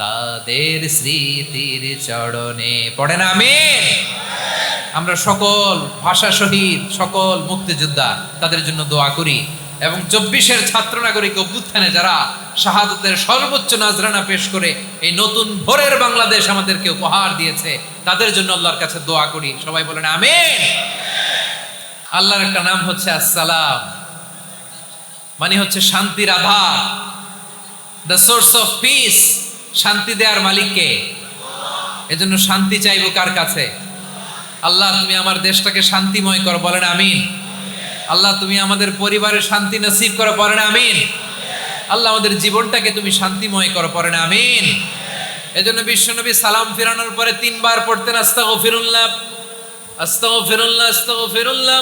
তাদের স্মৃতির চরণে। পড়ে না আমি? আমরা সকল ভাষা শহীদ, সকল মুক্তিযোদ্ধা তাদের জন্য দোয়া করি এবং চব্বিশের ছাত্র নাগরিক অভ্যুত্থানে যারা শাহাদতের সর্বোচ্চ নাজরানা পেশ করে এই নতুন ভোরের বাংলাদেশ আমাদেরকে উপহার দিয়েছে, তাদের জন্য আল্লাহর কাছে দোয়া করি। সবাই বলেন আমিন। আল্লাহর একটা নাম হচ্ছে আসসালাম মানে হচ্ছে শান্তির আধার দ্য সোর্স অফ পিস শান্তি দেওয়ার মালিককে এজন্য শান্তি চাইব কার কাছে? আল্লাহ, তুমি আমার দেশটাকে শান্তিময় করো, বলেন আমিন। আল্লাহ, তুমি আমাদের পরিবারের শান্তি নসিব করো পড়েন আমিন। আল্লাহ, আমাদের জীবনটাকে তুমি শান্তিময় করো পড়েন আমিন। এজন্য বিশ্বনবী সালাম ফিরানোর পরে তিনবার পড়তেন, আস্তাগফিরুল্লাহ আস্তাগফিরুল্লাহ আস্তাগফিরুল্লাহ।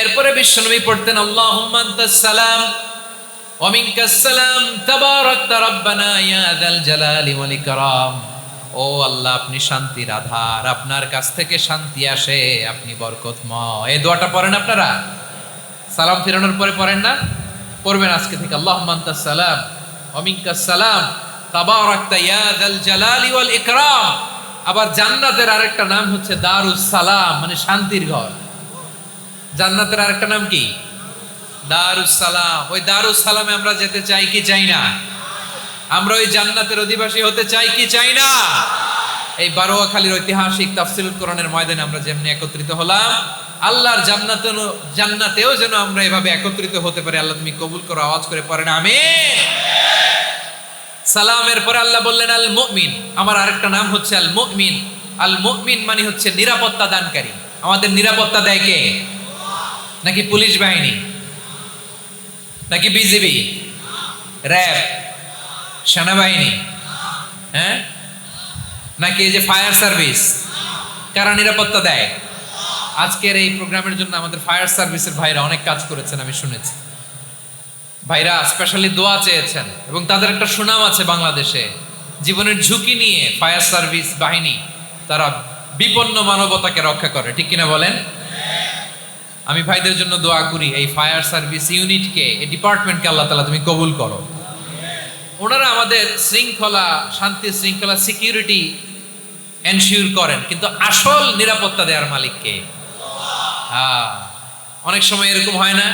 এরপরে বিশ্বনবী পড়তেন আনতাস সালাম ওয়া মিনকাস সালাম, তাবারাকতা রাব্বানা ইয়া যাল জালালি ওয়াল ইকরাম। ও আল্লাহ, আপনি শান্তির আধার, আপনার কাছ থেকে শান্তি আসে, আপনি বরকতময়। এই দোয়াটা পড়েন আপনারা? সালাম ফিরানোর পরে পড়েন না? পড়বেন আজকে থেকে। আল্লাহুম্মা আনতাস সালাম ওয়া মিনকাস সালাম, তাবারাকতা ইয়া যাল জালালি ওয়াল ইকরাম। আবার জান্নাতের আরেকটা নাম হচ্ছে দারুস সালাম মানে শান্তির ঘর। জান্নাতের আরেকটা নাম কি? দারুস সালাম ওই দারুস সালামে আমরা যেতে চাই কি চাই না? আমরা ওই জান্নাতের অধিবাসী হতে চাই কি চাই না? এই বারোয়াখালীর ঐতিহাসিক তাফসিল কোরআনের ময়দানে আমরা যেমনি একত্রিত হলাম, আল্লাহর জান্নাতে জান্নাতেও যেন আমরা এভাবে একত্রিত হতে পারি। আল্লাহ তুমি কবুল করো, আওয়াজ করে পড়েন, আমিন। সালামের পরে আল্লাহ বললেন আল মুমিন আমার আরেকটা নাম হচ্ছে আল মুমিন আল মুমিন মানে হচ্ছে নিরাপত্তা দানকারী। আমাদের নিরাপত্তা দেয় কে? নাকি পুলিশ বাহিনী? নাকি বিজিবি? র্যাব? সেনাবাহিনী? হ্যাঁ? নাকি এই যে ফায়ার সার্ভিস? কারা নিরাপত্তা দেয়? আজকের এই প্রোগ্রামের জন্য আমাদের ফায়ার সার্ভিসের ভাইরা অনেক কাজ করেছেন, আমি শুনেছি। ভাইরা স্পেশালি দোয়া চেয়েছেন এবং তাদের একটা সুনাম আছে বাংলাদেশে। জীবনের ঝুঁকি নিয়ে ফায়ার সার্ভিস বাহিনী তারা বিপন্ন মানবতাকে রক্ষা করে, ঠিক কিনা বলেন? আমি ভাইদের জন্য দোয়া করি, এই ফায়ার সার্ভিস ইউনিটকে, এই ডিপার্টমেন্টকে আল্লাহ তালা তুমি কবুল করো। ওনারা আমাদের শৃঙ্খলা, শান্তি শৃঙ্খলা, সিকিউরিটি এনশিওর করেন, কিন্তু আসল নিরাপত্তা দেওয়ার মালিককে। হ্যাঁ অনেক সময় এরকম হয় না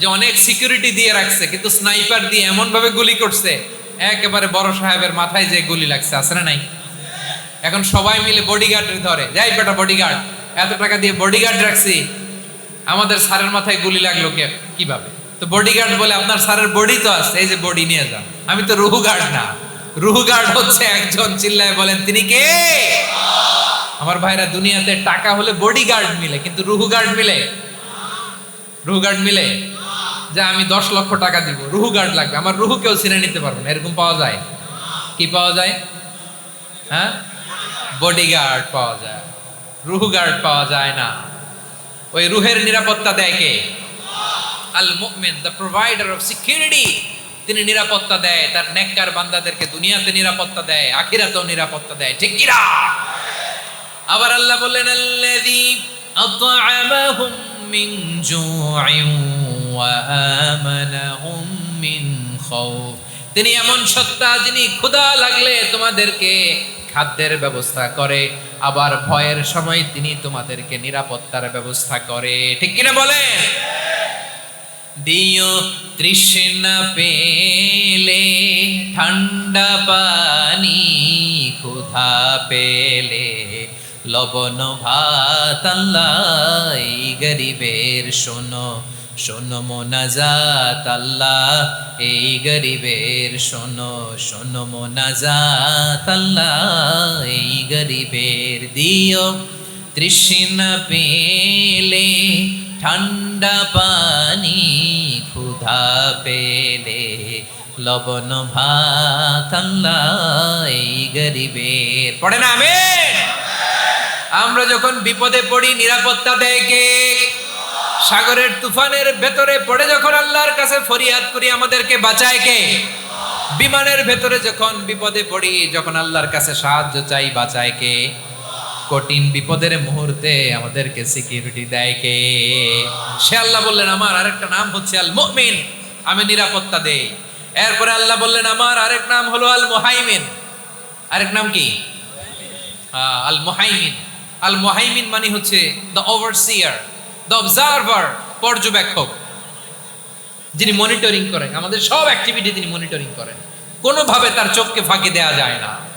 যে অনেক সিকিউরিটি দিয়ে রাখছে, কিন্তু স্নাইপার দিয়ে এমনভাবে গুলি করছে, একেবারে বড় সাহেবের মাথায় যে গুলি লাগছে, আছে না নাই? এখন সবাই মিলে বডিগার্ড ধরে যাই বেটা বডিগার্ড এত টাকা দিয়ে বডিগার্ড রাখছি আমাদের স্যারের মাথায় গুলি লাগল কে? কীভাবে? তো বডিগার্ড বলে, আপনার স্যারের বডি তো আছে, এই যে বডি নিয়ে যান। আমি তো রুহু গার্ড না। রুহু গার্ড হচ্ছে একজন, চিল্লায় বলেন, তিনি কে? আমার ভাইরা দুনিয়াতে টাকা হলে বডি গার্ড মিলে, কিন্তু রুহু গার্ড মিলে? রুহু গার্ড মিলে? যে আমি দশ লক্ষ টাকা দিব রুহু গার্ড লাগবে। আমার রুহু কেউ চিনে নিতে পারবে না, এরকম পাওয়া যায়? কি পাওয়া যায়? হ্যাঁ? বডি গার্ড পাওয়া যায়। রুহু গার্ড পাওয়া যায় না। ওই রুহের নিরাপত্তা দেয় কে? আল মুমিন দ্য প্রোভাইডার অফ সিকিউরিটি তিনি নিরাপত্তা দেয়। তার নেককার বান্দাদেরকে দুনিয়াতে নিরাপত্তা দেয়, আখিরাতেও নিরাপত্তা দেয়। ঠিক কি না? আবার আল্লাহ বললেন, আল্লাযী আত'আমাহুম মিন জু'ইন ওয়া আমানাহুম মিন খাউফ। তিনি এমন সত্তা যিনি ক্ষুধা লাগলে তোমাদেরকে খাদ্যের ব্যবস্থা করে, আবার ভয়ের সময় তিনি তোমাদেরকে নিরাপত্তার ব্যবস্থা করে। ঠিক কিনা বলেন? দিও তৃষ্ণা পেলে, ঠান্ডা পানি ক্ষুধা পেলে। লবণ ভাত গরিবের শোনো শোনো মোনাজাত আল্লাহ, এই গরিবের শোনো শোনো মোনাজাত আল্লাহ, এই গরিবের দিও। তৃষ্ণা পেলে, ঠান্ডা পানি ক্ষুধা পেলে, লবণ ভাত আল্লাহ, এই গরিবের। পড়ে না, আমেন? আমরা যখন বিপদে পড়ি, নিরাপত্তা দেয় কে? সাগরের তুফানের ভেতরে পড়ে যখন আল্লাহর কাছে ফরিয়াদ করি, আমাদেরকে বাঁচায় কে? বিমানের ভেতরে যখন বিপদে পড়ি, যখন আল্লাহর কাছে সাহায্য চাই, বাঁচায় কে? কঠিন বিপদের মুহূর্তে আমাদেরকে সিকিউরিটি দেয় কে? সে আল্লাহ বললেন, আমার আরেকটা নাম হচ্ছে আল মুমিন আমি নিরাপত্তা দেই। এরপরে আল্লাহ বললেন, আমার আরেক নাম হলো আল মুহাইমিন আরেক নাম কি? আল মুহাইমিন আল মুহাইমিন মানে হচ্ছে দ্য ওভারসিয়ার দ্য অবজারভার পর্যবেক্ষক, যিনি মনিটরিং করেন, আমাদের সব অ্যাক্টিভিটি তিনি মনিটরিং করেন। কোনোভাবে তার চোখকে ফাঁকি দেওয়া যায় না।